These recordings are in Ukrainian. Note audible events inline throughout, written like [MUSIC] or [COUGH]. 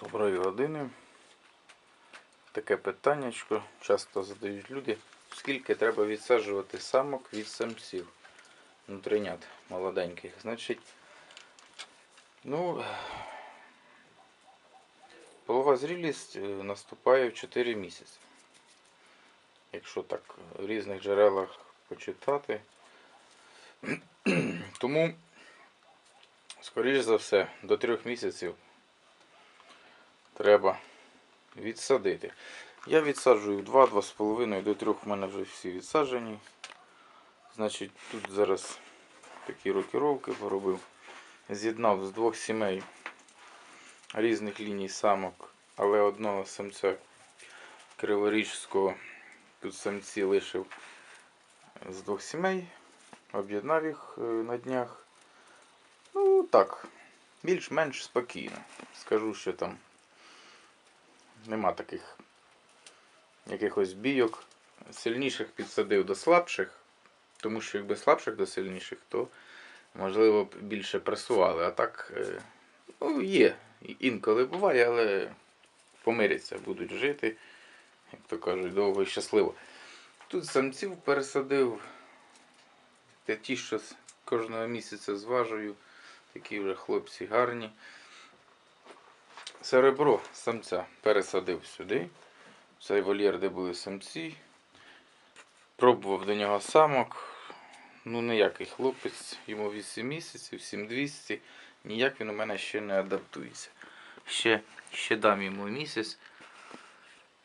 Доброї години. Таке питаннячко часто задають люди. Скільки треба відсаджувати самок від самців? Внутрінят молоденьких. Значить, ну, полова зрілість е, наступає в 4 місяці. Якщо так в різних джерелах почитати. Тому, скоріш за все, до 3 місяців треба відсадити. Я відсаджую 2-2,5 до 3 в мене вже всі відсаджені. Значить, тут зараз такі рокіровки поробив. З'єднав з двох сімей різних ліній самок, але одного самця криворіжського тут самці лишив з двох сімей. Об'єднав їх е, на днях. Ну так, більш-менш спокійно. Скажу, що там нема таких якихось бійок. Сильніших підсадив до слабших, тому що якби слабших до сильніших, то можливо більше пресували. А так, е, ну, є. Інколи буває, але помиряться, будуть жити, як то кажуть, довго і щасливо. Тут самців пересадив. Те ті, що кожного місяця зважую, такі вже хлопці гарні. Серебро самця пересадив сюди. Цей вольєр, де були самці. Пробував до нього самок. Ну, ніякий хлопець, йому 8 місяців, 7200. Ніяк він у мене ще не адаптується. Ще, ще дам йому місяць.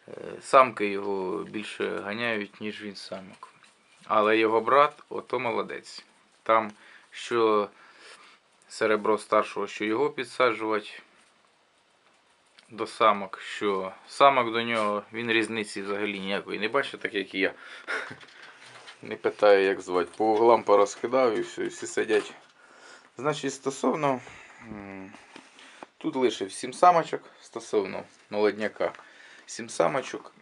Е, Самки його більше ганяють, ніж він самок. Але його брат, ото молодець. Там що серебро старшого, що його підсаджувати до самок, що самок до нього, він різниці взагалі ніякої не бачить, так як і я. [LAUGHS] Не питаю, як звати. По углам порозкидав і все, і всі сидять. Значить, стосовно. Тут лишив 7 самочок стосовно молодняка. 7 самочок.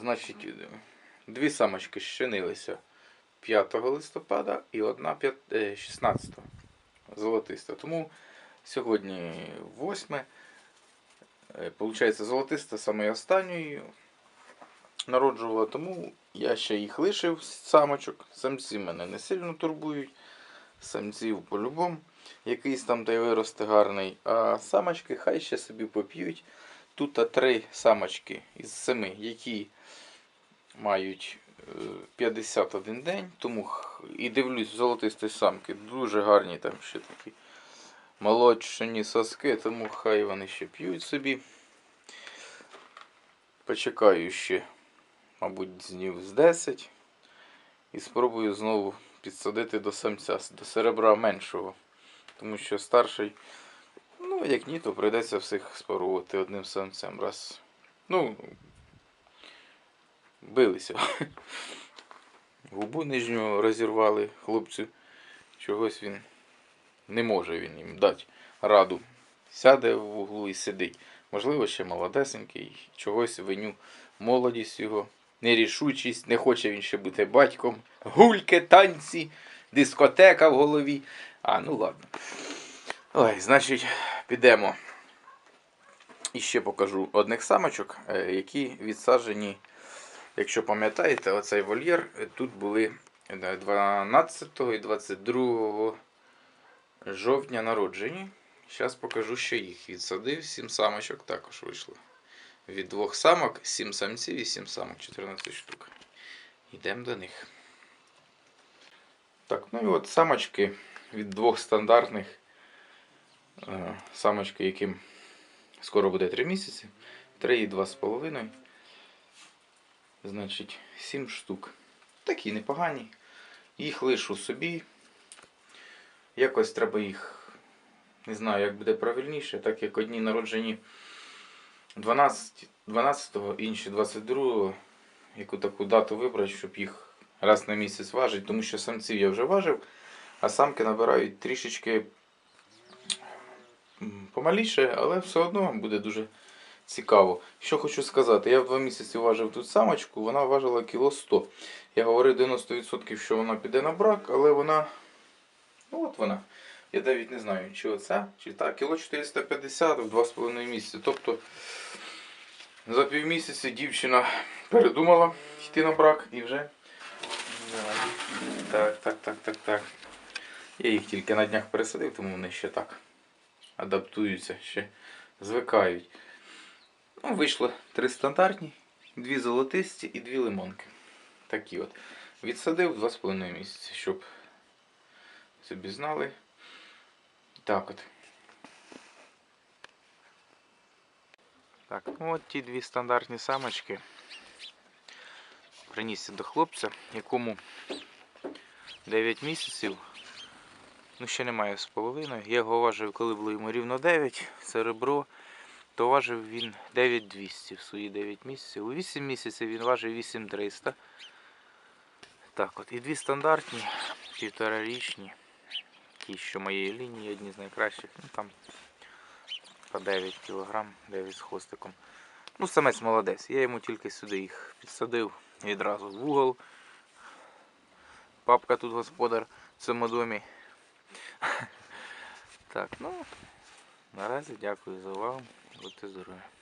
Значить, дві самочки щенилися 5 листопада і одна п'ят- е, 16 золотиста. Тому сьогодні 8. Е, Получається, золотиста саме останньою народжувала, тому я ще їх лишив самочок. Самці мене не сильно турбують. Самців по-любому. Якийсь там та й виросте гарний. А самочки хай ще собі поп'ють. Тут три самочки із семи, які мають е, 51 день. Тому і дивлюсь, золотисті самки дуже гарні там ще такі молодшені соски, тому хай вони ще п'ють собі. Почекаю ще, мабуть, днів з 10 і спробую знову підсадити до самця, до серебра меншого. Тому що старший, ну, як ні, то прийдеться всіх спарувати одним самцем. Раз. Ну, билися. [LAUGHS] Губу нижню розірвали хлопцю. Чогось він не може він їм дати раду. Сяде в углу і сидить. Можливо, ще молодесенький, чогось виню молодість його, нерішучість, не хоче він ще бути батьком. Гульки, танці, дискотека в голові. А, ну ладно. Ой, значить, підемо. І ще покажу одних самочок, е, які відсаджені, якщо пам'ятаєте, оцей вольєр е, тут були е, 12 і 22 жовтня народжені. Зараз покажу, що їх відсадив. 7 самочок також вийшло. Від двох самок, 7 самців і 7 самок, 14 штук. Йдемо до них. Так, ну і от самочки від двох стандартних е, самочки, яким скоро буде 3 місяці. 3 і 2,5. Значить, 7 штук. Такі непогані. Їх лишу собі. Якось треба їх не знаю, як буде правильніше, так як одні народжені 12, 12-го, інші 22-го, яку таку дату вибрати, щоб їх раз на місяць важити, тому що самців я вже важив, а самки набирають трішечки помаліше, але все одно буде дуже цікаво. Що хочу сказати, я в 2 місяці важив тут самочку, вона важила кіло 100. Я говорив 90%, що вона піде на брак, але вона, ну от вона. Я навіть не знаю, чи оце, чи так, кіло 450 в 2,5 місяці. Тобто за півмісяця дівчина передумала йти на брак і вже. Так, так, так, так, так. Я їх тільки на днях пересадив, тому вони ще так адаптуються, ще звикають. Ну, вийшло три стандартні, дві золотисті і дві лимонки. Такі от. Відсадив 2,5 місяці, щоб собі знали. Так от. Так, ну от ті дві стандартні самочки. Приніс до хлопця, якому 9 місяців. Ну, ще немає з половиною. Я його важив, коли було йому рівно 9, це ребро, то важив він 9200 в свої 9 місяців. У 8 місяців він важив 8300. Так от, і дві стандартні, півторарічні, ті, що моєї лінії, одні з найкращих. Ну там по 9 кг, 9 з хвостиком. Ну, самець молодець. Я йому тільки сюди їх підсадив відразу в угол. Папка тут господар в цьому домі. [LAUGHS] Так, ну наразі дякую за увагу. Будьте здорові.